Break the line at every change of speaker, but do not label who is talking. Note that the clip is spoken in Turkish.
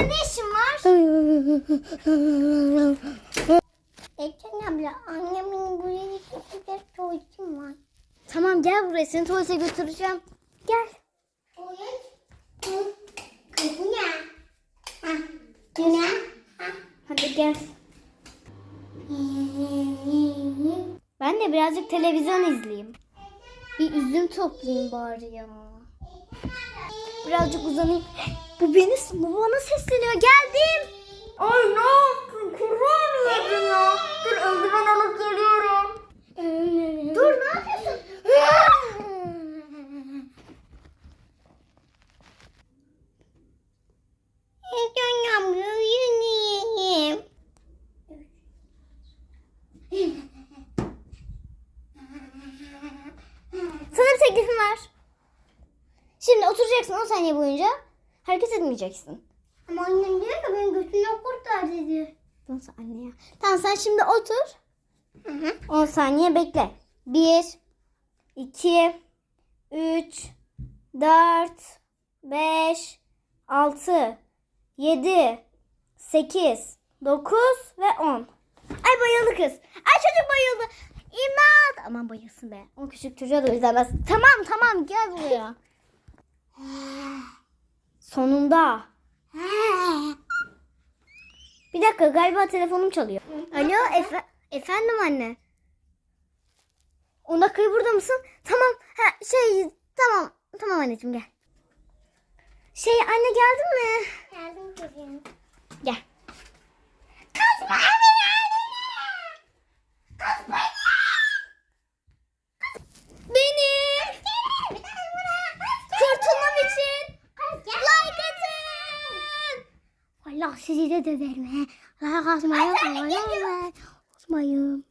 ne işin var?
Ecen abla annemin buraya gidecek tuvaletim var.
Tamam gel buraya seni tuvalete götüreceğim. Gel.
Tuvalet? Bu ne? Ha. Bu ne? Ha.
Hadi gel. Ben de birazcık televizyon izleyeyim. Bir üzüm toplayayım bari ya. Birazcık uzanayım. Bu beni bu bana sesleniyor. Geldim. Ay ne yaptın? Kurban olayım ya. Dur eldiven alıp geliyorum. Dur ne yapıyorsun? Sana bir teklifim var. Şimdi oturacaksın 10 saniye boyunca. Hareket etmeyeceksin.
Ama annem diyor ki beni götünden kurtar dedi.
Nasıl anne ya? Tamam sen şimdi otur. 10 saniye bekle. 1 2 3 4 5 6 7 8 9 ve 10. Ay bayıldı kız. Ay çocuk bayıldı. İmdat. Aman bayılsın be. O küçük çocuğa da üzülmez. Tamam tamam gel buraya. Sonunda. Bir dakika galiba telefonum çalıyor. Alo efe- efendim anne. 10 dakikayı burada mısın? Tamam. Ha, şey tamam. Tamam anneciğim gel. Şey anne geldin mi?
Geldim kızım.
Gel.
Allah sizi de döverim he. Like atmayı unutmayın. Unutmayın.